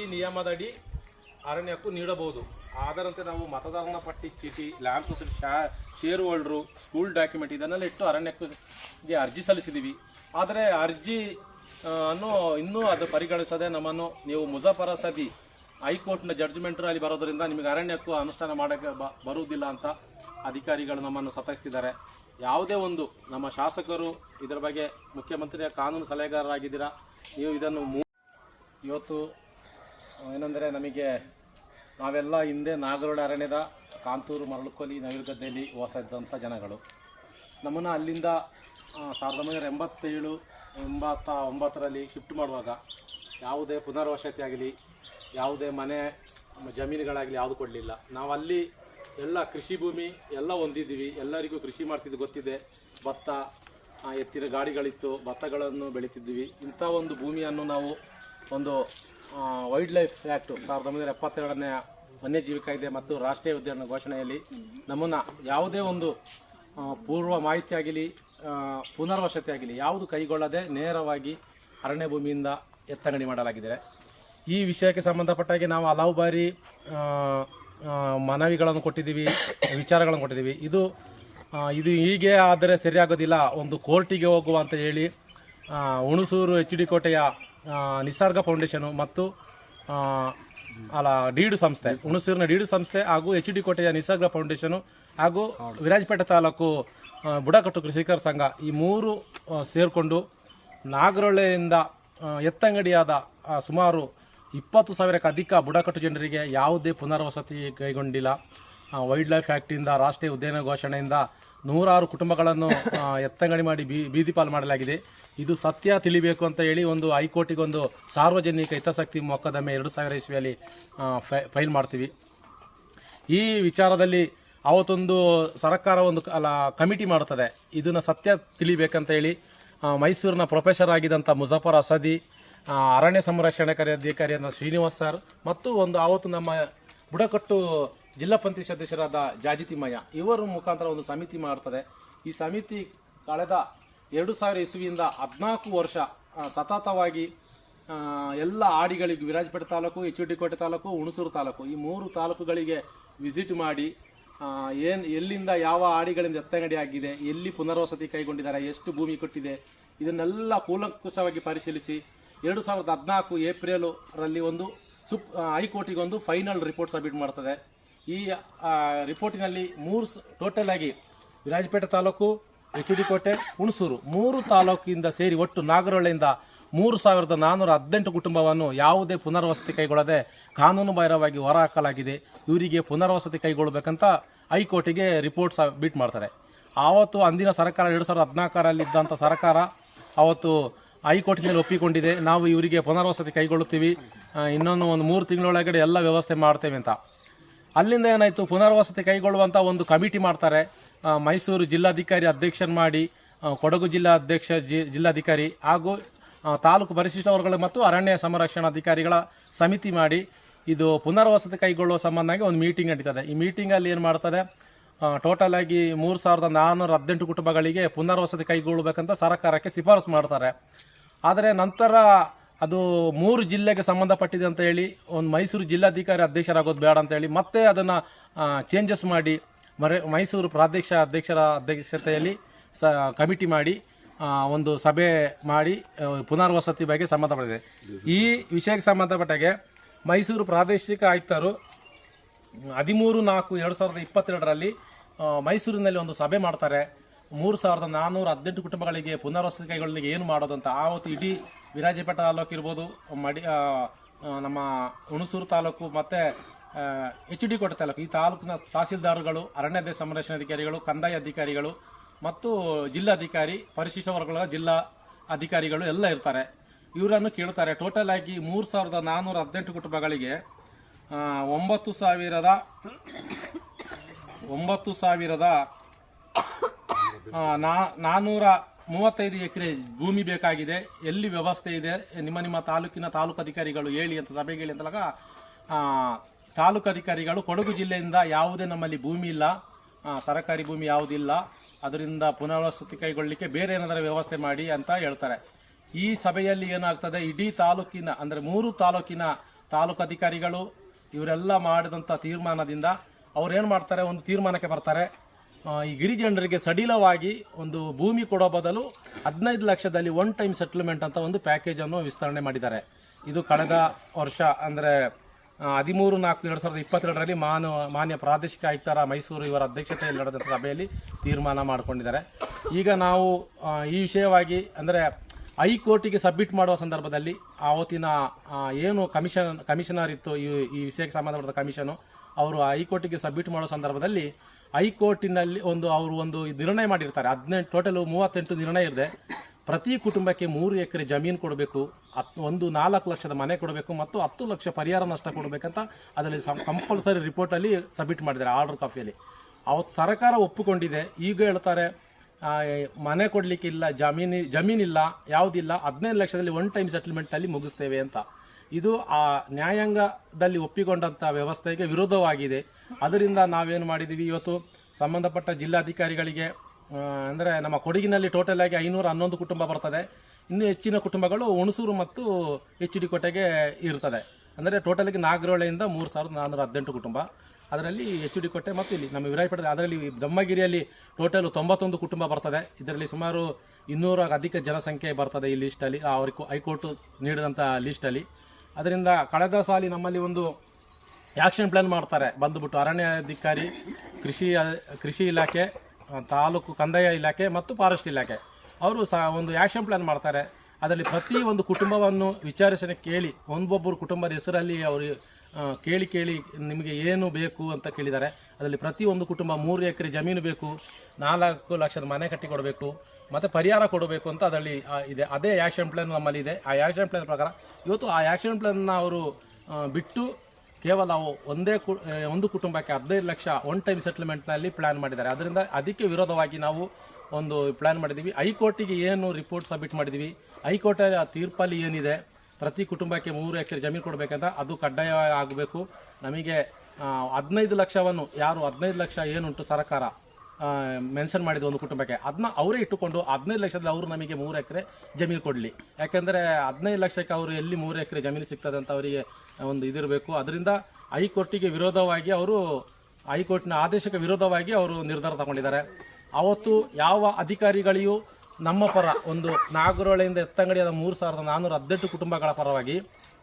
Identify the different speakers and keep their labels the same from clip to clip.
Speaker 1: ಈ ನಿಯಮದಡಿ ಅರಣ್ಯಕ್ಕೂ ನೀಡಬಹುದು. ಅದರಂತೆ ನಾವು ಮತದಾರನ ಪಟ್ಟಿ, ಚೀಟಿ ಲ್ಯಾಂಡ್ ಸೊಸೈಟಿ ಶೇರ್ ಹೋಲ್ಡ್ರು ಸ್ಕೂಲ್ ಡಾಕ್ಯುಮೆಂಟ್ ಇದನ್ನೆಲ್ಲ ಇಟ್ಟು ಅರಣ್ಯಕ್ಕೆ ಅರ್ಜಿ ಸಲ್ಲಿಸಿದ್ದೀವಿ ಆದರೆ ಅರ್ಜಿ ಅನ್ನು ಇನ್ನೂ ಅದು ಪರಿಗಣಿಸದೆ ನಮ್ಮನ್ನು ನೀವು ಮುಜಫರ ಸದಿ ಹೈಕೋರ್ಟ್ನ ಜಡ್ಜ್ಮೆಂಟ್ ಅಲ್ಲಿ ಬರೋದರಿಂದ ನಿಮಗೆ ಅರಣ್ಯಕ್ಕೂ ಅನುಷ್ಠಾನ ಮಾಡಕ್ಕೆ ಬರುವುದಿಲ್ಲ ಅಂತ ಅಧಿಕಾರಿಗಳು ನಮ್ಮನ್ನು ಸತಾಯಿಸ್ತಿದ್ದಾರೆ. ಯಾವುದೇ ಒಂದು ನಮ್ಮ ಶಾಸಕರು ಇದರ ಬಗ್ಗೆ ಮುಖ್ಯಮಂತ್ರಿಯ ಕಾನೂನು ಸಲಹೆಗಾರರಾಗಿದ್ದೀರಾ, ನೀವು ಇದನ್ನು ಇವತ್ತು ಏನಂದರೆ ನಮಗೆ ನಾವೆಲ್ಲ ಹಿಂದೆ ನಾಗರೋಡ ಅರಣ್ಯದ ಕಾಂತೂರು ಮರಳುಕೊಲಿ ನವಿಲುಗದ್ದೆಯಲ್ಲಿ ವಾಸ ಇದ್ದಂಥ ಜನಗಳು. ನಮ್ಮನ್ನು ಅಲ್ಲಿಂದ ಸಾವಿರದ ಒಂಬೈನೂರ ಎಂಬತ್ತೇಳು ಎಂಬತ್ತ ಒಂಬತ್ತರಲ್ಲಿ ಶಿಫ್ಟ್ ಮಾಡುವಾಗ ಯಾವುದೇ ಪುನರ್ವಸತಿ ಆಗಲಿ, ಯಾವುದೇ ಮನೆ, ಜಮೀನುಗಳಾಗಲಿ ಯಾವುದು ಕೊಡಲಿಲ್ಲ. ನಾವು ಅಲ್ಲಿ ಎಲ್ಲ ಕೃಷಿ ಭೂಮಿ ಎಲ್ಲ ಹೊಂದಿದ್ದೀವಿ. ಎಲ್ಲರಿಗೂ ಕೃಷಿ ಮಾಡ್ತಿದ್ದು ಗೊತ್ತಿದೆ. ಭತ್ತ ಎತ್ತಿನ ಗಾಡಿಗಳಿತ್ತು, ಭತ್ತಗಳನ್ನು ಬೆಳೀತಿದ್ವಿ ಇಂಥ ಒಂದು ಭೂಮಿಯನ್ನು ನಾವು ಒಂದು ವೈಲ್ಡ್ ಲೈಫ್ ಆ್ಯಕ್ಟು ಸಾವಿರದ ಒಂಬೈನೂರ ಎಪ್ಪತ್ತೆರಡನೇ ವನ್ಯಜೀವಿ ಕಾಯ್ದೆ ಮತ್ತು ರಾಷ್ಟ್ರೀಯ ಉದ್ಯಾನ ಘೋಷಣೆಯಲ್ಲಿ ನಮ್ಮನ್ನು ಯಾವುದೇ ಒಂದು ಪೂರ್ವ ಮಾಹಿತಿ ಆಗಲಿ ಆ, ಪುನರ್ವಸತಿ ಆಗಲಿ ಯಾವುದು ಕೈಗೊಳ್ಳದೆ ನೇರವಾಗಿ ಅರಣ್ಯ ಭೂಮಿಯಿಂದ ಎತ್ತಂಗಡಿ ಮಾಡಲಾಗಿದೆ. ಈ ವಿಷಯಕ್ಕೆ ಸಂಬಂಧಪಟ್ಟಾಗಿ ನಾವು ಹಲವು ಬಾರಿ ಮನವಿಗಳನ್ನು ಕೊಟ್ಟಿದ್ದೀವಿ ವಿಚಾರಗಳನ್ನು ಕೊಟ್ಟಿದ್ದೀವಿ. ಇದು ಇದು ಹೀಗೆ ಆದರೆ ಸರಿಯಾಗೋದಿಲ್ಲ. ಒಂದು ಕೋರ್ಟಿಗೆ ಹೋಗುವ ಅಂತ ಹೇಳಿ ಹುಣಸೂರು ಎಚ್ ಡಿ ಕೋಟೆಯ ನಿಸರ್ಗ ಫೌಂಡೇಶನು ಮತ್ತು ಅಲ್ಲ, ಡೀಡು ಸಂಸ್ಥೆ, ಹುಣಸೂರಿನ ಡೀಡು ಸಂಸ್ಥೆ ಹಾಗೂ ಎಚ್ ಡಿ ಕೋಟೆಯ ನಿಸರ್ಗ ಫೌಂಡೇಶನು ಹಾಗೂ ವಿರಾಜಪೇಟೆ ತಾಲೂಕು ಬುಡಕಟ್ಟು ಕೃಷಿಕರ ಸಂಘ ಈ ಮೂರು ಸೇರಿಕೊಂಡು ನಾಗರೊಳ್ಳೆಯಿಂದ ಎತ್ತಂಗಡಿಯಾದ ಸುಮಾರು ಇಪ್ಪತ್ತು ಸಾವಿರಕ್ಕೆ ಅಧಿಕ ಬುಡಕಟ್ಟು ಜನರಿಗೆ ಯಾವುದೇ ಪುನರ್ವಸತಿ ಕೈಗೊಂಡಿಲ್ಲ. ವೈಲ್ಡ್ ಲೈಫ್ ಆ್ಯಕ್ಟಿಂದ ರಾಷ್ಟ್ರೀಯ ಉದ್ಯಾನ ಘೋಷಣೆಯಿಂದ ನೂರಾರು ಕುಟುಂಬಗಳನ್ನು ಎತ್ತಂಗಡಿ ಮಾಡಿ ಬೀ ಮಾಡಲಾಗಿದೆ. ಇದು ಸತ್ಯ ತಿಳಿಬೇಕು ಅಂತ ಹೇಳಿ ಒಂದು ಹೈಕೋರ್ಟಿಗೆ ಒಂದು ಸಾರ್ವಜನಿಕ ಹಿತಾಸಕ್ತಿ ಮೊಕದ್ದಮೆ ಎರಡು ಸಾವಿರ ಇಸ್ವಿಯಲ್ಲಿ ಫೈಲ್ ಮಾಡ್ತೀವಿ. ಈ ವಿಚಾರದಲ್ಲಿ ಅವತ್ತೊಂದು ಸರ್ಕಾರ ಒಂದು ಅಲ್ಲ, ಕಮಿಟಿ ಮಾಡುತ್ತದೆ. ಇದನ್ನು ಸತ್ಯ ತಿಳಿಬೇಕಂತ ಹೇಳಿ ಮೈಸೂರಿನ ಪ್ರೊಫೆಸರ್ ಆಗಿದ್ದಂಥ ಮುಜಫರ್ ಅಸದಿ ಅರಣ್ಯ ಸಂರಕ್ಷಣೆ ಕಾರ್ಯಾಧಿಕಾರಿಯಾದ ಶ್ರೀನಿವಾಸ್ ಸರ್, ಮತ್ತು ಒಂದು ಆವತ್ತು ನಮ್ಮ ಬುಡಕಟ್ಟು ಜಿಲ್ಲಾ ಪಂಚಾಯತ್ ಸದಸ್ಯರಾದ ಜಾಜಿ ತಿಮ್ಮಯ್ಯ ಇವರ ಮುಖಾಂತರ ಒಂದು ಸಮಿತಿ ಮಾಡ್ತದೆ. ಈ ಸಮಿತಿ ಕಳೆದ ಎರಡು ಸಾವಿರ ಇಸುವಿಯಿಂದ ಹದಿನಾಲ್ಕು ವರ್ಷ ಸತತವಾಗಿ ಎಲ್ಲ ಆಡಿಗಳಿಗೆ ವಿರಾಜಪೇಟೆ ತಾಲೂಕು ಎಚ್ ಡಿ ಕೋಟೆ ತಾಲೂಕು, ಹುಣಸೂರು ತಾಲೂಕು ಈ ಮೂರು ತಾಲೂಕುಗಳಿಗೆ ವಿಸಿಟ್ ಮಾಡಿ ಏನು, ಎಲ್ಲಿಂದ ಯಾವ ಆಡಿಗಳಿಂದ ಎತ್ತಂಗಡಿ ಆಗಿದೆ, ಎಲ್ಲಿ ಪುನರ್ವಸತಿ ಕೈಗೊಂಡಿದ್ದಾರೆ, ಎಷ್ಟು ಭೂಮಿ ಕೊಟ್ಟಿದೆ, ಇದನ್ನೆಲ್ಲ ಕೂಲಂಕುಷವಾಗಿ ಪರಿಶೀಲಿಸಿ ಎರಡು ಸಾವಿರದ ಹದಿನಾಲ್ಕು ಏಪ್ರಿಲರಲ್ಲಿ ಒಂದು ಸುಪ್ ಹೈಕೋರ್ಟಿಗೆ ಒಂದು ಫೈನಲ್ ರಿಪೋರ್ಟ್ ಸಬ್ಮಿಟ್ ಮಾಡ್ತದೆ. ಈ ರಿಪೋರ್ಟಿನಲ್ಲಿ ಮೂರು ಟೋಟಲ್ ಆಗಿ ವಿರಾಜಪೇಟೆ ತಾಲೂಕು ಎಚ್ ಡಿ ಕೋಟೆ, ಹುಣಸೂರು. ಮೂರು ತಾಲೂಕಿಂದ ಸೇರಿ ಒಟ್ಟು ನಾಗರಹೊಳೆಯಿಂದ ಮೂರು ಸಾವಿರದ ನಾನ್ನೂರ ಹದಿನೆಂಟು ಕುಟುಂಬವನ್ನು ಯಾವುದೇ ಪುನರ್ವಸತಿ ಕೈಗೊಳ್ಳದೆ ಕಾನೂನು ಬಾಹಿರವಾಗಿ ಹೊರಹಾಕಲಾಗಿದೆ. ಇವರಿಗೆ ಪುನರ್ವಸತಿ ಕೈಗೊಳ್ಳಬೇಕಂತ ಹೈಕೋರ್ಟಿಗೆ ರಿಪೋರ್ಟ್ ಸಬ್ಮಿಟ್ ಮಾಡ್ತಾರೆ. ಆವತ್ತು ಅಂದಿನ ಸರ್ಕಾರ ಎರಡು ಸಾವಿರದ ಹದಿನಾಲ್ಕರಲ್ಲಿ ಇದ್ದಂಥ ಸರ್ಕಾರ ಆವತ್ತು ಹೈಕೋರ್ಟ್ ಮೇಲೆ ಒಪ್ಪಿಕೊಂಡಿದೆ. ನಾವು ಇವರಿಗೆ ಪುನರ್ವಸತಿ ಕೈಗೊಳ್ಳುತ್ತೀವಿ. ಇನ್ನೊಂದು ಒಂದು ಮೂರು ತಿಂಗಳೊಳಗಡೆ ಎಲ್ಲ ವ್ಯವಸ್ಥೆ ಮಾಡ್ತೇವೆ ಅಂತ. ಅಲ್ಲಿಂದ ಏನಾಯಿತು? ಪುನರ್ವಸತಿ ಕೈಗೊಳ್ಳುವಂಥ ಒಂದು ಕಮಿಟಿ ಮಾಡ್ತಾರೆ. ಮೈಸೂರು ಜಿಲ್ಲಾಧಿಕಾರಿ ಅಧ್ಯಕ್ಷನ್ ಮಾಡಿ ಕೊಡಗು ಜಿಲ್ಲಾ ಅಧ್ಯಕ್ಷ ಜಿಲ್ಲಾಧಿಕಾರಿ ಹಾಗೂ ತಾಲೂಕು ಪರಿಶಿಷ್ಟ ವರ್ಗಗಳು ಮತ್ತು ಅರಣ್ಯ ಸಂರಕ್ಷಣಾಧಿಕಾರಿಗಳ ಸಮಿತಿ ಮಾಡಿ ಇದು ಪುನರ್ವಸತಿ ಕೈಗೊಳ್ಳುವ ಸಂಬಂಧವಾಗಿ ಒಂದು ಮೀಟಿಂಗ್ ನಡೀತದೆ. ಈ ಮೀಟಿಂಗಲ್ಲಿ ಏನು ಮಾಡ್ತದೆ? ಟೋಟಲ್ ಆಗಿ ಮೂರು ಸಾವಿರದ ನಾನ್ನೂರ ಹದಿನೆಂಟು ಕುಟುಂಬಗಳಿಗೆ ಪುನರ್ವಸತಿ ಕೈಗೊಳ್ಳಬೇಕಂತ ಸರ್ಕಾರಕ್ಕೆ ಶಿಫಾರಸು ಮಾಡ್ತಾರೆ. ಆದರೆ ನಂತರ ಅದು ಮೂರು ಜಿಲ್ಲೆಗೆ ಸಂಬಂಧಪಟ್ಟಿದೆ ಅಂತ ಹೇಳಿ, ಒಂದು ಮೈಸೂರು ಜಿಲ್ಲಾಧಿಕಾರಿ ಅಧ್ಯಕ್ಷರಾಗೋದು ಬೇಡ ಅಂತ ಹೇಳಿ ಮತ್ತೆ ಅದನ್ನು ಚೇಂಜಸ್ ಮಾಡಿ, ಮರೆ, ಮೈಸೂರು ಪ್ರಾದೇಶ ಅಧ್ಯಕ್ಷರ ಅಧ್ಯಕ್ಷತೆಯಲ್ಲಿ ಸ, ಕಮಿಟಿ ಮಾಡಿ ಒಂದು ಸಭೆ ಮಾಡಿ ಪುನರ್ವಸತಿ ಬಗ್ಗೆ ಸಂಬಂಧಪಟ್ಟಿದೆ. ಈ ವಿಷಯಕ್ಕೆ ಸಂಬಂಧಪಟ್ಟಾಗೆ ಮೈಸೂರು ಪ್ರಾದೇಶಿಕ ಆಯುಕ್ತರು ಹದಿಮೂರು ನಾಲ್ಕು ಎರಡು ಸಾವಿರದ ಇಪ್ಪತ್ತೆರಡರಲ್ಲಿ ಮೈಸೂರಿನಲ್ಲಿ ಒಂದು ಸಭೆ ಮಾಡ್ತಾರೆ. ಮೂರು ಸಾವಿರದ ನಾನ್ನೂರ ಹದಿನೆಂಟು ಕುಟುಂಬಗಳಿಗೆ ಪುನರ್ವಸತಿ ಕೈಗೊಳ್ಳಲಿಕ್ಕೆ ಏನು ಮಾಡೋದಂತ ಆವತ್ತು ಇಡೀ ವಿರಾಜಪೇಟೆ ತಾಲೂಕು ಇರ್ಬೋದು, ಮಡಿ ನಮ್ಮ ಹುಣಸೂರು ತಾಲೂಕು ಮತ್ತು ಎಚ್ ಡಿ ಕೋಟೆ ತಾಲೂಕು. ಈ ತಾಲೂಕಿನ ತಹಸೀಲ್ದಾರ್ಗಳು, ಅರಣ್ಯ ಸಂರಕ್ಷಣಾಧಿಕಾರಿಗಳು ಕಂದಾಯ ಅಧಿಕಾರಿಗಳು ಮತ್ತು ಜಿಲ್ಲಾಧಿಕಾರಿ, ಪರಿಶಿಷ್ಟ ವರ್ಗಗಳ ಜಿಲ್ಲಾ ಅಧಿಕಾರಿಗಳು ಎಲ್ಲ ಇರ್ತಾರೆ. ಇವರನ್ನು ಕೇಳ್ತಾರೆ. ಟೋಟಲ್ ಆಗಿ ಮೂರು ಸಾವಿರದ ನಾನ್ನೂರ ಹದಿನೆಂಟು ಕುಟುಂಬಗಳಿಗೆ ಒಂಬತ್ತು ಸಾವಿರದ ಒಂಬತ್ತು ಸಾವಿರದ ನಾ- ನಾನ್ನೂರ ಮೂವತ್ತೈದು ಎಕರೆ ಭೂಮಿ ಬೇಕಾಗಿದೆ. ಎಲ್ಲಿ ವ್ಯವಸ್ಥೆ ಇದೆ? ನಿಮ್ಮ ನಿಮ್ಮ ತಾಲೂಕಿನ ತಾಲೂಕು ಅಧಿಕಾರಿಗಳು ಹೇಳಿ ಅಂತ, ಸಭೆಗೆ ಹೇಳಿ ಅಂತಲಾಗ ತಾಲೂಕು ಅಧಿಕಾರಿಗಳು ಕೊಡಗು ಜಿಲ್ಲೆಯಿಂದ ಯಾವುದೇ ನಮ್ಮಲ್ಲಿ ಭೂಮಿ ಇಲ್ಲ. ಸರಕಾರಿ ಭೂಮಿ ಯಾವುದಿಲ್ಲ. ಅದರಿಂದ ಪುನರ್ವಸತಿ ಕೈಗೊಳ್ಳಲಿಕ್ಕೆ ಬೇರೆ ಏನಾದರೂ ವ್ಯವಸ್ಥೆ ಮಾಡಿ ಅಂತ ಹೇಳ್ತಾರೆ. ಈ ಸಭೆಯಲ್ಲಿ ಏನಾಗ್ತದೆ? ಇಡೀ ತಾಲೂಕಿನ, ಅಂದರೆ ಮೂರು ತಾಲೂಕಿನ ತಾಲೂಕು ಅಧಿಕಾರಿಗಳು ಇವರೆಲ್ಲ ಮಾಡಿದಂಥ ತೀರ್ಮಾನದಿಂದ ಅವ್ರೇನು ಮಾಡ್ತಾರೆ? ಒಂದು ತೀರ್ಮಾನಕ್ಕೆ ಬರ್ತಾರೆ. ಈ ಗಿರಿಜನರಿಗೆ ಸಡಿಲವಾಗಿ ಒಂದು ಭೂಮಿ ಕೊಡೋ ಬದಲು ಹದಿನೈದು ಲಕ್ಷದಲ್ಲಿ ಒನ್ ಟೈಮ್ ಸೆಟ್ಲ್ಮೆಂಟ್ ಅಂತ ಒಂದು ಪ್ಯಾಕೇಜ್ ಅನ್ನು ವಿಸ್ತರಣೆ ಮಾಡಿದ್ದಾರೆ. ಇದು ಕಳೆದ ವರ್ಷ, ಅಂದ್ರೆ ಹದಿಮೂರು ನಾಲ್ಕು ಎರಡು ಸಾವಿರದ ಇಪ್ಪತ್ತೆರಡರಲ್ಲಿ ಮಾನು, ಮಾನ್ಯ ಪ್ರಾದೇಶಿಕ ಆಯುಕ್ತರ ಮೈಸೂರು ಇವರ ಅಧ್ಯಕ್ಷತೆಯಲ್ಲಿ ನಡೆದ ಸಭೆಯಲ್ಲಿ ತೀರ್ಮಾನ ಮಾಡಿಕೊಂಡಿದ್ದಾರೆ. ಈಗ ನಾವು ಈ ವಿಷಯವಾಗಿ, ಅಂದರೆ, ಹೈಕೋರ್ಟಿಗೆ ಸಬ್ಮಿಟ್ ಮಾಡುವ ಸಂದರ್ಭದಲ್ಲಿ ಆವತ್ತಿನ ಏನು ಕಮಿಷನ್, ಕಮಿಷನರ್ ಇತ್ತು, ಈ ಈ ವಿಷಯಕ್ಕೆ ಸಂಬಂಧಪಟ್ಟ ಕಮಿಷನು, ಅವರು ಹೈಕೋರ್ಟಿಗೆ ಸಬ್ಮಿಟ್ ಮಾಡೋ ಸಂದರ್ಭದಲ್ಲಿ ಹೈಕೋರ್ಟಿನಲ್ಲಿ ಒಂದು ಅವರು ಒಂದು ನಿರ್ಣಯ ಮಾಡಿರ್ತಾರೆ. ಹದಿನೆಂಟು ಟೋಟಲ್ ಮೂವತ್ತೆಂಟು ನಿರ್ಣಯ ಇದೆ. ಪ್ರತಿ ಕುಟುಂಬಕ್ಕೆ ಮೂರು ಎಕರೆ ಜಮೀನು ಕೊಡಬೇಕು ಒಂದು ನಾಲ್ಕು ಲಕ್ಷದ ಮನೆ ಕೊಡಬೇಕು ಮತ್ತು ಹತ್ತು ಲಕ್ಷ ಪರಿಹಾರ ನಷ್ಟ ಕೊಡಬೇಕಂತ ಅದರಲ್ಲಿ ಕಂಪಲ್ಸರಿ ರಿಪೋರ್ಟಲ್ಲಿ ಸಬ್ಮಿಟ್ ಮಾಡಿದ್ದಾರೆ ಆರ್ಡರ್ ಕಾಫಿಯಲ್ಲಿ ಅವತ್ತು ಸರ್ಕಾರ ಒಪ್ಪಿಕೊಂಡಿದೆ, ಈಗ ಹೇಳ್ತಾರೆ ಮನೆ ಕೊಡಲಿಕ್ಕಿಲ್ಲ, ಜಮೀನಿ, ಜಮೀನಿಲ್ಲ, ಯಾವುದಿಲ್ಲ, ಹದಿನೈದು ಲಕ್ಷದಲ್ಲಿ ಒನ್ ಟೈಮ್ ಸೆಟಲ್ಮೆಂಟ್ ಅಲ್ಲಿ ಮುಗಿಸ್ತೇವೆ ಅಂತ. ಇದು ಆ ನ್ಯಾಯಾಂಗದಲ್ಲಿ ಒಪ್ಪಿಕೊಂಡಂಥ ವ್ಯವಸ್ಥೆಗೆ ವಿರೋಧವಾಗಿದೆ ಅದರಿಂದ ನಾವೇನು ಮಾಡಿದ್ದೀವಿ? ಇವತ್ತು ಸಂಬಂಧಪಟ್ಟ ಜಿಲ್ಲಾಧಿಕಾರಿಗಳಿಗೆ ಅಂದರೆ ನಮ್ಮ ಕೊಡಗಿನಲ್ಲಿ ಟೋಟಲ್ ಆಗಿ ಐನೂರ ಹನ್ನೊಂದು ಕುಟುಂಬ ಬರ್ತದೆ. ಇನ್ನು ಹೆಚ್ಚಿನ ಕುಟುಂಬಗಳು ಹುಣಸೂರು ಮತ್ತು ಎಚ್ ಡಿ ಕೋಟೆಗೆ ಇರ್ತದೆ. ಅಂದರೆ ಟೋಟಲ್ ಆಗಿ ನಾಗರೋಳೆಯಿಂದ ಮೂರು ಸಾವಿರದ ನಾನ್ನೂರ ಹದಿನೆಂಟು ಕುಟುಂಬ. ಅದರಲ್ಲಿ ಎಚ್ ಡಿ ಕೋಟೆ ಮತ್ತು ಇಲ್ಲಿ ನಮ್ಮ ವಿರಾಯಪೇಟೆ, ಅದರಲ್ಲಿ ಬ್ರಹ್ಮಗಿರಿಯಲ್ಲಿ ಟೋಟಲ್ ತೊಂಬತ್ತೊಂದು ಕುಟುಂಬ ಬರ್ತದೆ. ಇದರಲ್ಲಿ ಸುಮಾರು ಇನ್ನೂರ ಅಧಿಕ ಜನಸಂಖ್ಯೆ ಬರ್ತದೆ ಈ ಲಿಸ್ಟಲ್ಲಿ ಅವ್ರಿಗೆ ಹೈಕೋರ್ಟ್ ನೀಡಿದಂಥ ಲಿಸ್ಟಲ್ಲಿ ಅದರಿಂದ ಕಳೆದ ಸಾಲಿ ನಮ್ಮಲ್ಲಿ ಒಂದು ಆ್ಯಕ್ಷನ್ ಪ್ಲ್ಯಾನ್ ಮಾಡ್ತಾರೆ. ಬಂದುಬಿಟ್ಟು ಅರಣ್ಯಾಧಿಕಾರಿ, ಕೃಷಿ ಕೃಷಿ ಇಲಾಖೆ ತಾಲೂಕು ಕಂದಾಯ ಇಲಾಖೆ ಮತ್ತು ಫಾರೆಸ್ಟ್ ಇಲಾಖೆ. ಅವರು ಸಹ ಒಂದು ಆ್ಯಕ್ಷನ್ ಪ್ಲ್ಯಾನ್ ಮಾಡ್ತಾರೆ. ಅದರಲ್ಲಿ ಪ್ರತಿ ಒಂದು ಕುಟುಂಬವನ್ನು ವಿಚಾರಿಸನೆ ಕೇಳಿ, ಒಂದೊಬ್ಬರು ಕುಟುಂಬದ ಹೆಸರಲ್ಲಿ ಅವರು ಕೇಳಿ ಕೇಳಿ ನಿಮಗೆ ಏನು ಬೇಕು ಅಂತ ಕೇಳಿದ್ದಾರೆ. ಅದರಲ್ಲಿ ಪ್ರತಿ ಒಂದು ಕುಟುಂಬ ಮೂರು ಎಕರೆ ಜಮೀನು ಬೇಕು, ನಾಲ್ಕು ಲಕ್ಷದ ಮನೆ ಕಟ್ಟಿ ಕೊಡಬೇಕು, ಮತ್ತೆ ಪರಿಹಾರ ಕೊಡಬೇಕು ಅಂತ ಅದರಲ್ಲಿ ಇದೆ. ಅದೇ ಆ್ಯಕ್ಷನ್ ಪ್ಲ್ಯಾನ್ ನಮ್ಮಲ್ಲಿ ಇದೆ. ಆ ಆ್ಯಕ್ಷನ್ ಪ್ಲ್ಯಾನ್ ಪ್ರಕಾರ ಇವತ್ತು ಆ ಆ್ಯಕ್ಷನ್ ಪ್ಲ್ಯಾನ್ನ ಅವರು ಬಿಟ್ಟು ಕೇವಲ ಒಂದೇ ಒಂದು ಕುಟುಂಬಕ್ಕೆ ಹದಿನೈದು ಲಕ್ಷ ಒನ್ ಟೈಮ್ ಸೆಟ್ಲ್ಮೆಂಟ್ನಲ್ಲಿ ಪ್ಲ್ಯಾನ್ ಮಾಡಿದ್ದಾರೆ. ಅದರಿಂದ ಅದಕ್ಕೆ ವಿರೋಧವಾಗಿ ನಾವು ಒಂದು ಪ್ಲ್ಯಾನ್ ಮಾಡಿದ್ದೀವಿ. ಹೈಕೋರ್ಟಿಗೆ ಏನು ರಿಪೋರ್ಟ್ ಸಬ್ಮಿಟ್ ಮಾಡಿದ್ದೀವಿ. ಹೈಕೋರ್ಟ್ ತೀರ್ಪಲ್ಲಿ ಏನಿದೆ? ಪ್ರತಿ ಕುಟುಂಬಕ್ಕೆ ಮೂರು ಎಕರೆ ಜಮೀನು ಕೊಡಬೇಕಂತ ಅದು ಕಡ್ಡಾಯ ಆಗಬೇಕು. ನಮಗೆ ಹದಿನೈದು ಲಕ್ಷವನ್ನು, ಯಾರು ಹದಿನೈದು ಲಕ್ಷ ಏನುಂಟು ಸರ್ಕಾರ ಮೆನ್ಷನ್ ಮಾಡಿದ ಒಂದು ಕುಟುಂಬಕ್ಕೆ ಅದನ್ನ ಅವರೇ ಇಟ್ಟುಕೊಂಡು ಹದಿನೈದು ಲಕ್ಷದಲ್ಲಿ ಅವರು ನಮಗೆ ಮೂರು ಎಕರೆ ಜಮೀನು ಕೊಡಲಿ. ಯಾಕೆಂದರೆ ಹದಿನೈದು ಲಕ್ಷಕ್ಕೆ ಅವರು ಎಲ್ಲಿ ಮೂರು ಎಕರೆ ಜಮೀನು ಸಿಗ್ತದೆ ಅಂತ ಅವರಿಗೆ ಒಂದು ಇದಿರಬೇಕು. ಅದರಿಂದ ಹೈಕೋರ್ಟಿಗೆ ವಿರೋಧವಾಗಿ ಅವರು, ಹೈಕೋರ್ಟ್ನ ಆದೇಶಕ್ಕೆ ವಿರೋಧವಾಗಿ ಅವರು ನಿರ್ಧಾರ ತಗೊಂಡಿದ್ದಾರೆ. ಅವತ್ತು ಯಾವ ಅಧಿಕಾರಿಗಳಿಗೂ ನಮ್ಮ ಪರ ಒಂದು ನಾಗರೋಳೆಯಿಂದ ಎತ್ತಂಗಡಿಯಾದ ಮೂರು ಸಾವಿರದ ನಾನ್ನೂರ ಹದಿನೆಂಟು ಕುಟುಂಬಗಳ ಪರವಾಗಿ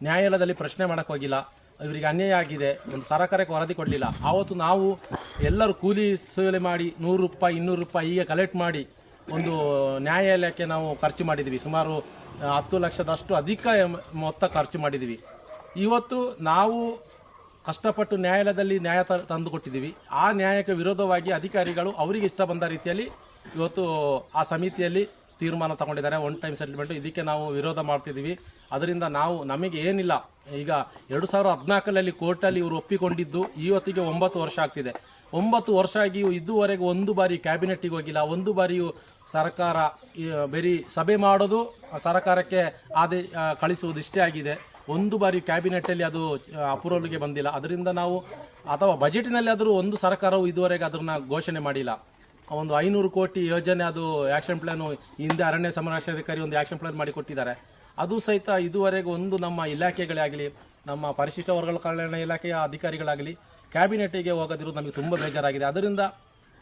Speaker 1: ನ್ಯಾಯಾಲಯದಲ್ಲಿ ಪ್ರಶ್ನೆ ಮಾಡಕ್ಕೆ ಹೋಗಿಲ್ಲ. ಇವರಿಗೆ ಅನ್ಯಾಯ ಆಗಿದೆ. ಒಂದು ಸರಕಾರಕ್ಕೆ ವರದಿ ಕೊಡಲಿಲ್ಲ. ಆವತ್ತು ನಾವು ಎಲ್ಲರೂ ಕೂಲಿ ಸೇವೆ ಮಾಡಿ ನೂರು ರೂಪಾಯಿ, ಇನ್ನೂರು ರೂಪಾಯಿ ಹೀಗೆ ಕಲೆಕ್ಟ್ ಮಾಡಿ ಒಂದು ನ್ಯಾಯಾಲಯಕ್ಕೆ ನಾವು ಖರ್ಚು ಮಾಡಿದ್ದೀವಿ ಸುಮಾರು ಹತ್ತು ಲಕ್ಷದಷ್ಟು ಅಧಿಕ ಮೊತ್ತ ಖರ್ಚು ಮಾಡಿದ್ದೀವಿ ಇವತ್ತು ನಾವು ಕಷ್ಟಪಟ್ಟು ನ್ಯಾಯಾಲಯದಲ್ಲಿ ನ್ಯಾಯ ತಂದುಕೊಟ್ಟಿದ್ದೀವಿ ತಂದು ಕೊಟ್ಟಿದ್ದೀವಿ ಆ ನ್ಯಾಯಕ್ಕೆ ವಿರೋಧವಾಗಿ ಅಧಿಕಾರಿಗಳು ಅವರಿಗೆ ಇಷ್ಟ ಬಂದ ರೀತಿಯಲ್ಲಿ ಇವತ್ತು ಆ ಸಮಿತಿಯಲ್ಲಿ ತೀರ್ಮಾನ ತಗೊಂಡಿದ್ದಾರೆ ಒನ್ ಟೈಮ್ ಸೆಟಲ್ಮೆಂಟ್ ಇದಕ್ಕೆ ನಾವು ವಿರೋಧ ಮಾಡ್ತಿದ್ದೀವಿ. ಅದರಿಂದ ನಾವು ನಮಗೆ ಏನಿಲ್ಲ ಈಗ ಎರಡು ಸಾವಿರದ ಹದಿನಾಲ್ಕರಲ್ಲಿ ಕೋರ್ಟಲ್ಲಿ ಇವರು ಒಪ್ಪಿಕೊಂಡಿದ್ದು ಇವತ್ತಿಗೆ ಒಂಬತ್ತು ವರ್ಷ ಆಗ್ತಿದೆ. ಒಂಬತ್ತು ವರ್ಷ ಆಗಿ ಇದುವರೆಗೂ ಒಂದು ಬಾರಿ ಕ್ಯಾಬಿನೆಟ್ಗೆ ಹೋಗಿಲ್ಲ. ಒಂದು ಬಾರಿಯೂ ಸರ್ಕಾರ ಈ, ಬರೀ ಸಭೆ ಮಾಡೋದು ಸರ್ಕಾರಕ್ಕೆ ಆದೇ ಕಳಿಸುವುದು ಇಷ್ಟೇ ಆಗಿದೆ. ಒಂದು ಬಾರಿ ಕ್ಯಾಬಿನೆಟ್ಟಲ್ಲಿ ಅದು ಅಪ್ರೂವಲ್ಗೆ ಬಂದಿಲ್ಲ. ಅದರಿಂದ ನಾವು ಅಥವಾ ಬಜೆಟ್ನಲ್ಲಿ ಆದರೂ ಒಂದು ಸರ್ಕಾರವು ಇದುವರೆಗೆ ಅದನ್ನು ಘೋಷಣೆ ಮಾಡಿಲ್ಲ. ಒಂದು ಐನೂರು ಕೋಟಿ ಯೋಜನೆ ಅದು ಆಕ್ಷನ್ ಪ್ಲಾನು ಹಿಂದೆ ಅರಣ್ಯ ಸಂರಕ್ಷಣಾಧಿಕಾರಿ ಒಂದು ಆಕ್ಷನ್ ಪ್ಲಾನ್ ಮಾಡಿ ಕೊಟ್ಟಿದ್ದಾರೆ ಅದು ಸಹಿತ ಇದುವರೆಗೂ ಒಂದು ನಮ್ಮ ಇಲಾಖೆಗಳೇ ಆಗಲಿ ನಮ್ಮ ಪರಿಶಿಷ್ಟ ವರ್ಗಗಳ ಕಲ್ಯಾಣ ಇಲಾಖೆಯ ಅಧಿಕಾರಿಗಳಾಗಲಿ ಕ್ಯಾಬಿನೆಟ್ಟಿಗೆ ಹೋಗೋದಿರೋದು ನಮಗೆ ತುಂಬ ಬೇಜಾರಾಗಿದೆ. ಅದರಿಂದ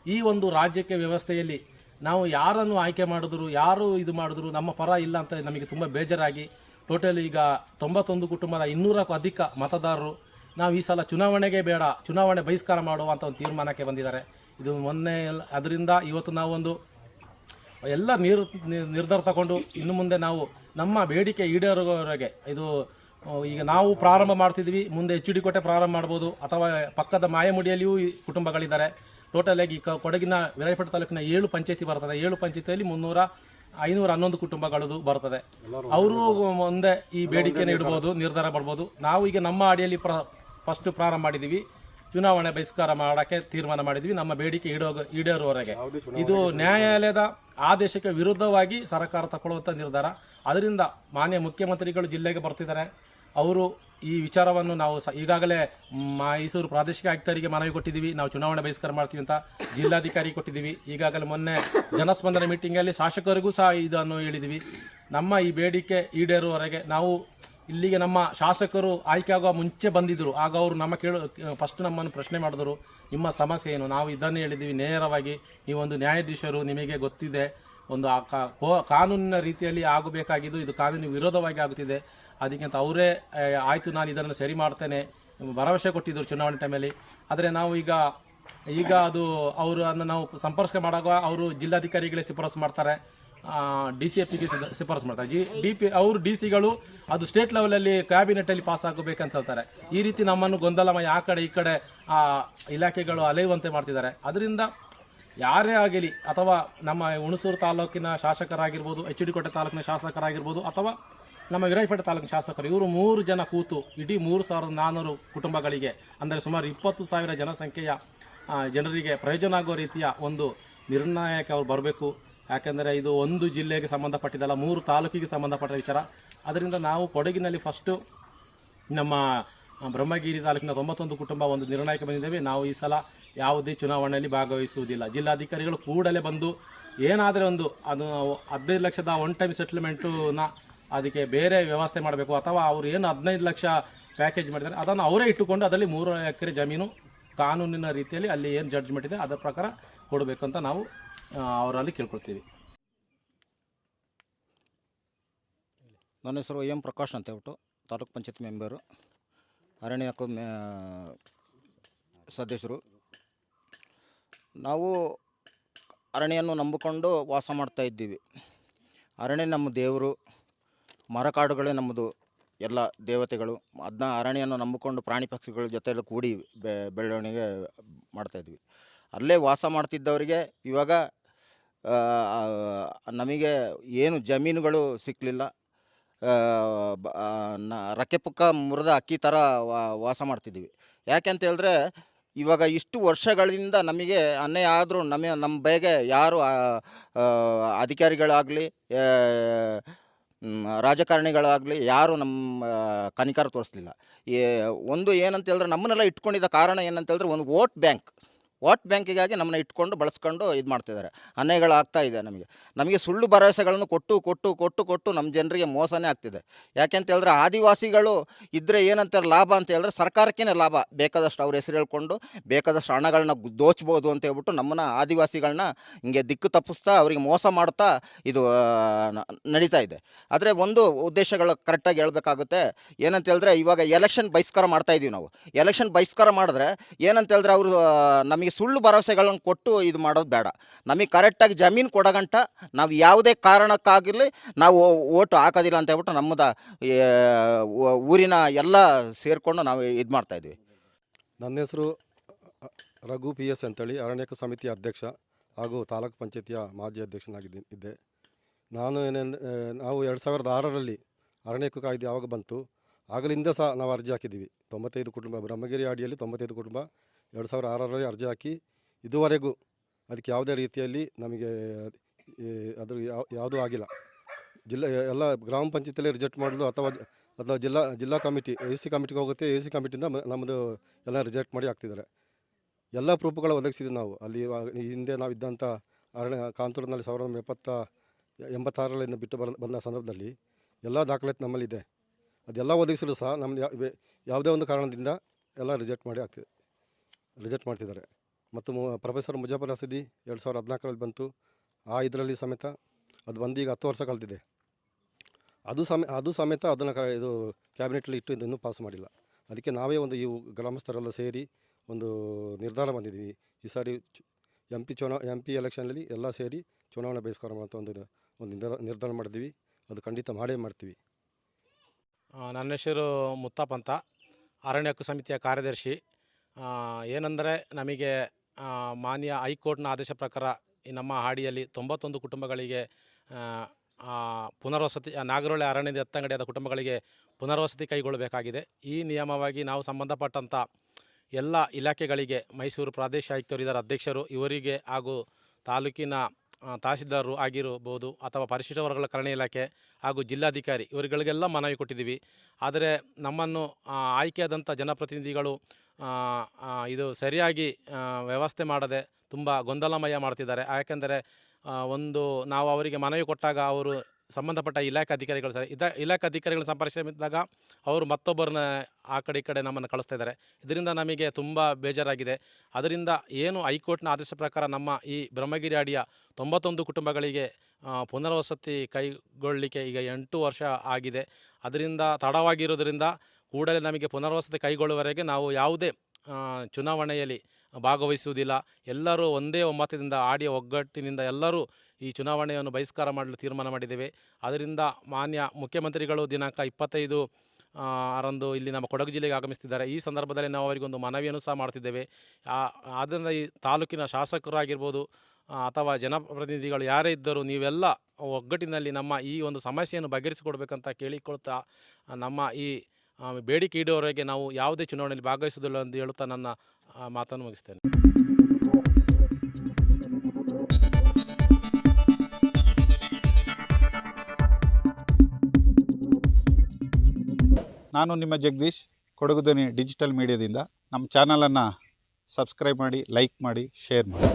Speaker 1: ಈ ಒಂದು ರಾಜ್ಯಕ್ಕೆ ವ್ಯವಸ್ಥೆಯಲ್ಲಿ ನಾವು ಯಾರನ್ನು ಆಯ್ಕೆ ಮಾಡಿದ್ರು, ಯಾರು ಇದು ಮಾಡಿದ್ರು, ನಮ್ಮ ಪರ ಇಲ್ಲ ಅಂತ ನಮಗೆ ತುಂಬ ಬೇಜಾರಾಗಿ ಟೋಟಲ್ ಈಗ ತೊಂಬತ್ತೊಂದು ಕುಟುಂಬದ ಇನ್ನೂರಕ್ಕೂ ಅಧಿಕ ಮತದಾರರು ನಾವು ಈ ಸಲ ಚುನಾವಣೆಗೆ ಬೇಡ, ಚುನಾವಣೆ ಬಹಿಷ್ಕಾರ ಮಾಡುವಂಥ ಒಂದು ತೀರ್ಮಾನಕ್ಕೆ ಬಂದಿದ್ದಾರೆ. ಇದು ಮೊನ್ನೆ ಅದರಿಂದ ಇವತ್ತು ನಾವೊಂದು ಎಲ್ಲ ನೀರು ನಿರ್ಧಾರ ತಗೊಂಡು ಇನ್ನು ಮುಂದೆ ನಾವು ನಮ್ಮ ಬೇಡಿಕೆ ಈಡೇರುವವರೆಗೆ ಇದು ಈಗ ನಾವು ಪ್ರಾರಂಭ ಮಾಡ್ತಿದ್ವಿ ಮುಂದೆ ಎಚ್ ಡಿ ಕೋಟೆ ಪ್ರಾರಂಭ ಮಾಡ್ಬೋದು ಅಥವಾ ಪಕ್ಕದ ಮಾಯಮುಡಿಯಲ್ಲಿಯೂ ಈ ಕುಟುಂಬಗಳಿದ್ದಾರೆ. ಟೋಟಲ್ ಆಗಿ ಕೊಡಗಿನ ವಿರಾಯಪೇಟೆ ತಾಲೂಕಿನ ಏಳು ಪಂಚಾಯತಿ ಬರ್ತದೆ. ಏಳು ಪಂಚಾಯತಿಯಲ್ಲಿ ಮುನ್ನೂರ ಐನೂರ ಹನ್ನೊಂದು ಕುಟುಂಬಗಳದು ಬರ್ತದೆ. ಅವರು ಮುಂದೆ ಈ ಬೇಡಿಕೆಯನ್ನು ಇಡ್ಬೋದು ನಿರ್ಧಾರ ಮಾಡ್ಬೋದು. ನಾವು ಈಗ ನಮ್ಮ ಅಡಿಯಲ್ಲಿ ಪ್ರ ಫಸ್ಟ್ ಪ್ರಾರಂಭ ಮಾಡಿದ್ದೀವಿ ಚುನಾವಣೆ ಬಹಿಷ್ಕಾರ ಮಾಡಕ್ಕೆ ತೀರ್ಮಾನ ಮಾಡಿದ್ವಿ. ನಮ್ಮ ಬೇಡಿಕೆ ಈಡೋ ಈಡೇರುವವರೆಗೆ. ಇದು ನ್ಯಾಯಾಲಯದ ಆದೇಶಕ್ಕೆ ವಿರುದ್ಧವಾಗಿ ಸರ್ಕಾರ ತಗೊಳ್ಳುವಂತ ನಿರ್ಧಾರ. ಅದರಿಂದ ಮಾನ್ಯ ಮುಖ್ಯಮಂತ್ರಿಗಳು ಜಿಲ್ಲೆಗೆ ಬರ್ತಿದ್ದಾರೆ. ಅವರು ಈ ವಿಚಾರವನ್ನು ನಾವು ಈಗಾಗಲೇ ಮೈಸೂರು ಪ್ರಾದೇಶಿಕ ಆಯುಕ್ತರಿಗೆ ಮನವಿ ಕೊಟ್ಟಿದ್ದೀವಿ. ನಾವು ಚುನಾವಣೆ ಬಹಿಷ್ಕಾರ ಮಾಡ್ತೀವಿ ಅಂತ ಜಿಲ್ಲಾಧಿಕಾರಿ ಕೊಟ್ಟಿದ್ದೀವಿ. ಈಗಾಗಲೇ ಮೊನ್ನೆ ಜನಸ್ಪಂದನ ಮೀಟಿಂಗಲ್ಲಿ ಶಾಸಕರಿಗೂ ಸಹ ಇದನ್ನು ಹೇಳಿದ್ದೀವಿ. ನಮ್ಮ ಈ ಬೇಡಿಕೆ ಈಡೇರುವವರೆಗೆ ನಾವು ಇಲ್ಲಿಗೆ ನಮ್ಮ ಶಾಸಕರು ಆಯ್ಕೆ ಆಗುವ ಮುಂಚೆ ಬಂದಿದ್ದರು ಆಗ ಅವರು ನಮ್ಮ ಕೇಳು ಫಸ್ಟ್ ನಮ್ಮನ್ನು ಪ್ರಶ್ನೆ ಮಾಡಿದ್ರು, ನಿಮ್ಮ ಸಮಸ್ಯೆ ಏನು? ನಾವು ಇದನ್ನು ಹೇಳಿದ್ದೀವಿ, ನೇರವಾಗಿ ನೀವೊಂದು ನ್ಯಾಯಾಧೀಶರು, ನಿಮಗೆ ಗೊತ್ತಿದೆ, ಒಂದು ಕಾನೂನಿನ ರೀತಿಯಲ್ಲಿ ಆಗಬೇಕಾಗಿದ್ದು, ಇದು ಕಾನೂನಿನ ವಿರೋಧವಾಗಿ ಆಗುತ್ತಿದೆ. ಅದಕ್ಕಿಂತ ಅವರೇ ಆಯಿತು, ನಾನು ಇದನ್ನು ಸರಿ ಮಾಡ್ತೇನೆ, ಭರವಸೆ ಕೊಟ್ಟಿದ್ದರು ಚುನಾವಣೆ ಟೈಮಲ್ಲಿ. ಆದರೆ ನಾವು ಈಗ ಈಗ ಅದು, ಅವರು ನಾವು ಸಂಪರ್ಕ ಮಾಡುವಾಗ ಅವರು ಜಿಲ್ಲಾಧಿಕಾರಿಗಳೇ ಶಿಫಾರಸು ಮಾಡ್ತಾರೆ. ಡಿ ಸಿ ಎಫ್ಗೆ ಶಿಫಾರಸು ಮಾಡ್ತಾರೆ. ಜಿ ಡಿ ಪಿ ಅವರು ಡಿ ಸಿಗಳು ಅದು ಸ್ಟೇಟ್ ಲೆವೆಲಲ್ಲಿ ಕ್ಯಾಬಿನೆಟ್ ಅಲ್ಲಿ ಪಾಸ್ ಆಗಬೇಕಂತ ಹೇಳ್ತಾರೆ. ಈ ರೀತಿ ನಮ್ಮನ್ನು ಗೊಂದಲಮಯ, ಆ ಕಡೆ ಈ ಕಡೆ, ಆ, ಇಲಾಖೆಗಳು ಅಲೆಯುವಂತೆ ಮಾಡ್ತಿದ್ದಾರೆ. ಅದರಿಂದ ಯಾರೇ ಆಗಲಿ, ಅಥವಾ ನಮ್ಮ ಹುಣಸೂರು ತಾಲೂಕಿನ ಶಾಸಕರಾಗಿರ್ಬೋದು ಎಚ್ ಡಿ ಕೋಟೆ ತಾಲೂಕಿನ ಶಾಸಕರಾಗಿರ್ಬೋದು, ಅಥವಾ ನಮ್ಮ ವಿರಾಜಪೇಟೆ ತಾಲೂಕಿನ ಶಾಸಕರು, ಇವರು ಮೂರು ಜನ ಕೂತು ಇಡೀ ಮೂರು ಸಾವಿರದ ನಾನ್ನೂರು ಕುಟುಂಬಗಳಿಗೆ, ಅಂದರೆ ಸುಮಾರು ಇಪ್ಪತ್ತು ಸಾವಿರ ಜನಸಂಖ್ಯೆಯ ಜನರಿಗೆ ಪ್ರಯೋಜನ ಆಗುವ ರೀತಿಯ ಒಂದು ನಿರ್ಣಾಯಕ ಅವರು ಬರಬೇಕು. ಯಾಕೆಂದರೆ ಇದು ಒಂದು ಜಿಲ್ಲೆಗೆ ಸಂಬಂಧಪಟ್ಟಿದ್ದಲ್ಲ, ಮೂರು ತಾಲೂಕಿಗೆ ಸಂಬಂಧಪಟ್ಟ ವಿಚಾರ. ಅದರಿಂದ ನಾವು ಕೊಡಗಿನಲ್ಲಿ ಫಸ್ಟು ನಮ್ಮ ಬ್ರಹ್ಮಗಿರಿ ತಾಲೂಕಿನ ತೊಂಬತ್ತೊಂದು ಕುಟುಂಬ ಒಂದು ನಿರ್ಣಯಕ್ಕೆ ಬಂದಿದ್ದೇವೆ. ನಾವು ಈ ಸಲ ಯಾವುದೇ ಚುನಾವಣೆಯಲ್ಲಿ ಭಾಗವಹಿಸುವುದಿಲ್ಲ. ಜಿಲ್ಲಾಧಿಕಾರಿಗಳು ಕೂಡಲೇ ಬಂದು ಏನಾದರೆ ಒಂದು ಅದು ಹದಿನೈದು ಲಕ್ಷದ ಒನ್ ಟೈಮ್ ಸೆಟ್ಲ್ಮೆಂಟುನ ಅದಕ್ಕೆ ಬೇರೆ ವ್ಯವಸ್ಥೆ ಮಾಡಬೇಕು, ಅಥವಾ ಅವರು ಏನು ಹದಿನೈದು ಲಕ್ಷ ಪ್ಯಾಕೇಜ್ ಮಾಡಿದ್ದಾರೆ, ಅದನ್ನು ಅವರೇ ಇಟ್ಟುಕೊಂಡು ಅದರಲ್ಲಿ ಮೂರು ಎಕರೆ ಜಮೀನು ಕಾನೂನಿನ ರೀತಿಯಲ್ಲಿ ಅಲ್ಲಿ ಏನು ಜಡ್ಜ್ಮೆಂಟ್ ಇದೆ ಅದರ ಪ್ರಕಾರ ಕೊಡಬೇಕು ಅಂತ ನಾವು ಅವರಲ್ಲಿ ಕೇಳ್ಕೊಳ್ತೀವಿ.
Speaker 2: ನನ್ನ ಹೆಸರು ಎಂ ಪ್ರಕಾಶ್ ಅಂತ ಹೇಳ್ಬಿಟ್ಟು ತಾಲೂಕ್ ಪಂಚಾಯತ್ ಮೆಂಬರು, ಅರಣ್ಯ ಹಕ್ಕು ಸದಸ್ಯರು. ನಾವು ಅರಣ್ಯನ್ನು ನಂಬಿಕೊಂಡು ವಾಸ ಮಾಡ್ತಾ ಇದ್ದೀವಿ. ಅರಣ್ಯ ನಮ್ಮ ದೇವರು ಮರಕಾಡುಗಳೇ ನಮ್ಮದು ಎಲ್ಲ ದೇವತೆಗಳು. ಅದನ್ನ ಅರಣ್ಯವನ್ನು ನಂಬಿಕೊಂಡು ಪ್ರಾಣಿ ಪಕ್ಷಿಗಳ ಜೊತೆಯಲ್ಲಿ ಕೂಡಿ ಬೆಳವಣಿಗೆ ಮಾಡ್ತಾಯಿದ್ವಿ ಅಲ್ಲೇ ವಾಸ ಮಾಡ್ತಿದ್ದವರಿಗೆ ಇವಾಗ ನಮಗೆ ಏನು ಜಮೀನುಗಳು ಸಿಕ್ಕಲಿಲ್ಲ ರಕ್ಕೆ ಪುಕ್ಕ ಮುರಿದ ಅಕ್ಕಿ ಥರ ವಾಸ ಮಾಡ್ತಿದ್ದೀವಿ. ಯಾಕೆ ಹೇಳಿದ್ರೆ, ಇವಾಗ ಇಷ್ಟು ವರ್ಷಗಳಿಂದ ನಮಗೆ ಅನ್ಯಾಯ ಆದರೂ ನಮ್ಮ ನಮ್ಮ ಬೈಗೆ ಯಾರು ಅಧಿಕಾರಿಗಳಾಗಲಿ ರಾಜಕಾರಣಿಗಳಾಗಲಿ ಯಾರು ನಮ್ಮ ಕನಿಕಾರ ತೋರಿಸ್ಲಿಲ್ಲ. ಒಂದು ಏನಂತ ಹೇಳಿದ್ರೆ ನಮ್ಮನ್ನೆಲ್ಲ ಇಟ್ಕೊಂಡಿದ್ದ ಕಾರಣ ಏನಂತ ಹೇಳಿದ್ರೆ ಒಂದು ವೋಟ್ ಬ್ಯಾಂಕ್. ವೋಟ್ ಬ್ಯಾಂಕಿಗಾಗಿ ನಮ್ಮನ್ನ ಇಟ್ಕೊಂಡು ಬಳಸ್ಕೊಂಡು ಇದು ಮಾಡ್ತಿದ್ದಾರೆ. ಅನ್ಯಾಯಗಳಾಗ್ತಾ ಇದೆ ನಮಗೆ. ನಮಗೆ ಸುಳ್ಳು ಭರವಸೆಗಳನ್ನು ಕೊಟ್ಟು ಕೊಟ್ಟು ಕೊಟ್ಟು ಕೊಟ್ಟು ನಮ್ಮ ಜನರಿಗೆ ಮೋಸನೇ ಆಗ್ತಿದೆ. ಯಾಕೆಂತ ಹೇಳಿದ್ರೆ ಆದಿವಾಸಿಗಳು ಇದ್ದರೆ ಏನಂತಾರೆ ಲಾಭ ಅಂತ ಹೇಳಿದ್ರೆ ಸರ್ಕಾರಕ್ಕೇ ಲಾಭ. ಬೇಕಾದಷ್ಟು ಅವ್ರ ಹೆಸರು ಹೇಳ್ಕೊಂಡು, ಬೇಕಾದಷ್ಟು ಹಣಗಳನ್ನ ದೋಚ್ಬೋದು ಅಂತ ಹೇಳ್ಬಿಟ್ಟು ನಮ್ಮನ್ನ ಆದಿವಾಸಿಗಳನ್ನ ಹಿಂಗೆ ದಿಕ್ಕು ತಪ್ಪಿಸ್ತಾ, ಅವರಿಗೆ ಮೋಸ ಮಾಡ್ತಾ ಇದು ನಡೀತಾ ಇದೆ. ಆದರೆ ಒಂದು ಉದ್ದೇಶಗಳು ಕರೆಕ್ಟಾಗಿ ಹೇಳಬೇಕಾಗುತ್ತೆ. ಏನಂತ ಹೇಳಿದ್ರೆ ಇವಾಗ ಎಲೆಕ್ಷನ್ ಬಹಿಷ್ಕಾರ ಮಾಡ್ತಾ ಇದೀವಿ ನಾವು. ಎಲೆಕ್ಷನ್ ಬಹಿಷ್ಕಾರ ಮಾಡಿದ್ರೆ ಏನಂತ ಹೇಳಿದ್ರೆ ಅವರು ನಮಗೆ ಸುಳ್ಳು ಭರವಸೆಗಳನ್ನು ಕೊಟ್ಟು ಇದು ಮಾಡೋದು ಬೇಡ. ನಮಗೆ ಕರೆಕ್ಟಾಗಿ ಜಮೀನು ಕೊಡಗಂಟ ನಾವು ಯಾವುದೇ ಕಾರಣಕ್ಕಾಗಿರಲಿ ನಾವು ಓಟು ಹಾಕೋದಿಲ್ಲ ಅಂತ ಹೇಳ್ಬಿಟ್ಟು ನಮ್ಮದ ಊರಿನ ಎಲ್ಲ ಸೇರಿಕೊಂಡು ನಾವು ಇದು ಮಾಡ್ತಾಯಿದ್ವಿ
Speaker 3: ನನ್ನ ಹೆಸರು ರಘು ಪಿ ಎಸ್ ಅಂತೇಳಿ, ಅರಣ್ಯಕ ಸಮಿತಿಯ ಅಧ್ಯಕ್ಷ ಹಾಗೂ ತಾಲೂಕು ಪಂಚಾಯತಿಯ ಮಾಜಿ ಅಧ್ಯಕ್ಷನಾಗಿದ್ದೆ, ಇದ್ದೆ. ನಾನು ಏನೇನು ನಾವು ಎರಡು ಸಾವಿರದ ಆರರಲ್ಲಿ ಅರಣ್ಯಕ ಕಾಯ್ದೆ ಯಾವಾಗ ಬಂತು, ಆಗಲಿಂದ ಸಹ ನಾವು ಅರ್ಜಿ ಹಾಕಿದ್ದೀವಿ. ತೊಂಬತ್ತೈದು ಕುಟುಂಬ, ಬ್ರಹ್ಮಗಿರಿ ಅಡಿಯಲ್ಲಿ ತೊಂಬತ್ತೈದು ಕುಟುಂಬ ಎರಡು ಸಾವಿರದ ಆರರಲ್ಲಿ ಅರ್ಜಿ ಹಾಕಿ ಇದುವರೆಗೂ ಅದಕ್ಕೆ ಯಾವುದೇ ರೀತಿಯಲ್ಲಿ ನಮಗೆ ಅದು ಯಾವ, ಯಾವುದೂ ಆಗಿಲ್ಲ. ಜಿಲ್ಲಾ, ಎಲ್ಲ ಗ್ರಾಮ ಪಂಚಾಯತಿಯಲ್ಲಿ ರಿಜೆಕ್ಟ್ ಮಾಡಲು ಅಥವಾ ಅಥವಾ ಜಿಲ್ಲಾ ಜಿಲ್ಲಾ ಕಮಿಟಿ, ಎ ಸಿ ಕಮಿಟಿಗೆ ಹೋಗುತ್ತೆ, ಎ ಸಿ ಕಮಿಟಿಯಿಂದ ನಮ್ಮದು ಎಲ್ಲ ರಿಜೆಕ್ಟ್ ಮಾಡಿ ಹಾಕ್ತಿದ್ದಾರೆ. ಎಲ್ಲ ಪ್ರೂಫ್ಗಳು ಒದಗಿಸಿದ್ವಿ ನಾವು. ಅಲ್ಲಿ ಹಿಂದೆ ನಾವು ಇದ್ದಂಥ ಅರಣ್ಯ, ಕಾಂತೂರಿನಲ್ಲಿ ಸಾವಿರದ ಒಂಬೈನೂರ ಎಪ್ಪತ್ತ ಎಂಬತ್ತಾರರಿಂದ ಬಿಟ್ಟು ಬರ ಬಂದ ಸಂದರ್ಭದಲ್ಲಿ ಎಲ್ಲ ದಾಖಲಾತಿ ನಮ್ಮಲ್ಲಿದೆ. ಅದೆಲ್ಲ ಒದಗಿಸಲು ಸಹ ನಮ್ಮದು ಯಾವುದೇ ಒಂದು ಕಾರಣದಿಂದ ಎಲ್ಲ ರಿಜೆಕ್ಟ್ ಮಾಡಿ ಆಗ್ತಿದೆ ರಿಜೆಕ್ಟ್ ಮಾಡ್ತಿದ್ದಾರೆ. ಮತ್ತು ಪ್ರೊಫೆಸರ್ ಮುಜಾಫರ್ ರಸೀದಿ ಎರಡು ಸಾವಿರದ ಹದಿನಾಲ್ಕರಲ್ಲಿ ಬಂತು. ಆ ಇದರಲ್ಲಿ ಸಮೇತ ಅದು ಬಂದು ಈಗ ಹತ್ತು ವರ್ಷ ಕಳೆದಿದೆ. ಅದು ಸಮೇ, ಅದು ಸಮೇತ ಅದನ್ನು ಕ, ಇದು ಕ್ಯಾಬಿನೆಟ್ಲಿ ಇಟ್ಟು ಇದನ್ನು ಪಾಸ್ ಮಾಡಿಲ್ಲ. ಅದಕ್ಕೆ ನಾವೇ ಒಂದು ಈ ಗ್ರಾಮಸ್ಥರೆಲ್ಲ ಸೇರಿ ಒಂದು ನಿರ್ಧಾರ ಬಂದಿದ್ದೀವಿ. ಈ ಸಾರಿ ಎಂ ಪಿ ಚುನಾವ ಎಂ ಪಿ ಎಲೆಕ್ಷನಲ್ಲಿ ಎಲ್ಲ ಸೇರಿ ಚುನಾವಣೆ ಬಹಿಷ್ಕಾರ ಅಂತ ಒಂದು ಒಂದು ನಿರ್ಧಾರ ನಿರ್ಧಾರ ಮಾಡಿದ್ವಿ ಅದು ಖಂಡಿತ ಮಾಡೇ ಮಾಡ್ತೀವಿ.
Speaker 1: ನನ್ನ ಹೆಸರು ಮುತ್ತಪ್ಪ ಅಂತ. ಅರಣ್ಯ ಹಕ್ಕು ಸಮಿತಿಯ ಕಾರ್ಯದರ್ಶಿ. ಏನೆಂದರೆ ನಮಗೆ ಮಾನ್ಯ ಹೈಕೋರ್ಟ್ನ ಆದೇಶ ಪ್ರಕಾರ ಈ ನಮ್ಮ ಹಾಡಿಯಲ್ಲಿ ತೊಂಬತ್ತೊಂದು ಕುಟುಂಬಗಳಿಗೆ ಪುನರ್ವಸತಿ ನಾಗರಹೊಳೆ ಅರಣ್ಯದ ಎತ್ತಂಗಡಿಯಾದ ಕುಟುಂಬಗಳಿಗೆ ಪುನರ್ವಸತಿ ಕೈಗೊಳ್ಳಬೇಕಾಗಿದೆ. ಈ ನಿಯಮವಾಗಿ ನಾವು ಸಂಬಂಧಪಟ್ಟಂಥ ಎಲ್ಲ ಇಲಾಖೆಗಳಿಗೆ ಮೈಸೂರು ಪ್ರಾದೇಶಿಕ ಆಯುಕ್ತರು, ಇದರ ಅಧ್ಯಕ್ಷರು, ಇವರಿಗೆ ಹಾಗೂ ತಾಲೂಕಿನ ತಹಸೀಲ್ದಾರರು ಆಗಿರಬಹುದು ಅಥವಾ ಪರಿಶಿಷ್ಟ ವರ್ಗಗಳ ಕಲ್ಯಾಣ ಇಲಾಖೆ ಹಾಗೂ ಜಿಲ್ಲಾಧಿಕಾರಿ ಇವರುಗಳಿಗೆಲ್ಲ ಮನವಿ ಕೊಟ್ಟಿದ್ದೀವಿ. ಆದರೆ ನಮ್ಮನ್ನು ಆಯ್ಕೆಯಾದಂಥ ಜನಪ್ರತಿನಿಧಿಗಳು ಇದು ಸರಿಯಾಗಿ ವ್ಯವಸ್ಥೆ ಮಾಡದೆ ತುಂಬ ಗೊಂದಲಮಯ ಮಾಡ್ತಿದ್ದಾರೆ. ಯಾಕೆಂದರೆ ಒಂದು ನಾವು ಅವರಿಗೆ ಮನವಿ ಕೊಟ್ಟಾಗ ಅವರು ಸಂಬಂಧಪಟ್ಟ ಇಲಾಖೆ ಅಧಿಕಾರಿಗಳು ಸರ್ ಇದ, ಇಲಾಖೆ ಅಧಿಕಾರಿಗಳು ಸಂಪರ್ಕಿಸಿದಾಗ ಅವರು ಮತ್ತೊಬ್ಬರನ್ನ ಆ ಕಡೆ ಈ ಕಡೆ ನಮ್ಮನ್ನು ಕಳಿಸ್ತಾ ಇದ್ದಾರೆ. ಇದರಿಂದ ನಮಗೆ ತುಂಬ ಬೇಜಾರಾಗಿದೆ. ಅದರಿಂದ ಏನು ಹೈಕೋರ್ಟ್ನ ಆದೇಶ ಪ್ರಕಾರ ನಮ್ಮ ಈ ಬ್ರಹ್ಮಗಿರಿ ಅಡಿಯ ತೊಂಬತ್ತೊಂದು ಕುಟುಂಬಗಳಿಗೆ ಪುನರ್ವಸತಿ ಕೈಗೊಳ್ಳಲಿಕ್ಕೆ ಈಗ ಎಂಟು ವರ್ಷ ಆಗಿದೆ. ಅದರಿಂದ ತಡವಾಗಿರೋದರಿಂದ ಕೂಡಲೇ ನಮಗೆ ಪುನರ್ವಸತಿ ಕೈಗೊಳ್ಳುವವರೆಗೆ ನಾವು ಯಾವುದೇ ಚುನಾವಣೆಯಲ್ಲಿ ಭಾಗವಹಿಸುವುದಿಲ್ಲ. ಎಲ್ಲರೂ ಒಂದೇ ಒಮ್ಮತದಿಂದ ಆಡಿಯ ಒಗ್ಗಟ್ಟಿನಿಂದ ಎಲ್ಲರೂ ಈ ಚುನಾವಣೆಯನ್ನು ಬಹಿಷ್ಕಾರ ಮಾಡಲು ತೀರ್ಮಾನ ಮಾಡಿದ್ದೇವೆ. ಅದರಿಂದ ಮಾನ್ಯ ಮುಖ್ಯಮಂತ್ರಿಗಳು ದಿನಾಂಕ ಇಪ್ಪತ್ತೈದು ರಂದು ಇಲ್ಲಿ ನಮ್ಮ ಕೊಡಗು ಜಿಲ್ಲೆಗೆ ಆಗಮಿಸ್ತಿದ್ದಾರೆ ಈ ಸಂದರ್ಭದಲ್ಲಿ ನಾವು ಅವರಿಗೊಂದು ಮನವಿಯನ್ನು ಸಹ ಮಾಡ್ತಿದ್ದೇವೆ ಆದ್ದರಿಂದ ಈ ತಾಲೂಕಿನ ಶಾಸಕರಾಗಿರ್ಬೋದು ಅಥವಾ ಜನಪ್ರತಿನಿಧಿಗಳು ಯಾರೇ ಇದ್ದರೂ ನೀವೆಲ್ಲ ಒಗ್ಗಟ್ಟಿನಲ್ಲಿ ನಮ್ಮ ಈ ಒಂದು ಸಮಸ್ಯೆಯನ್ನು ಬಗೆಹರಿಸಿಕೊಡ್ಬೇಕಂತ ಕೇಳಿಕೊಳ್ತಾ ನಮ್ಮ ಈ ಬೇಡಿಕೆ ಇಡುವವರೆಗೆ ನಾವು ಯಾವುದೇ ಚುನಾವಣೆಯಲ್ಲಿ ಭಾಗವಹಿಸುವುದಿಲ್ಲ ಎಂದು ಹೇಳುತ್ತಾ ನನ್ನ ಮಾತನ್ನು ಮುಗಿಸ್ತೇನೆ.
Speaker 4: ನಾನು ನಿಮ್ಮ ಜಗದೀಶ್ ಕೊಡಗು ಧ್ವನಿ ಡಿಜಿಟಲ್ ಮೀಡಿಯಾದಿಂದ. ನಮ್ಮ ಚಾನಲನ್ನು ಸಬ್ಸ್ಕ್ರೈಬ್ ಮಾಡಿ, ಲೈಕ್ ಮಾಡಿ, ಶೇರ್ ಮಾಡಿ.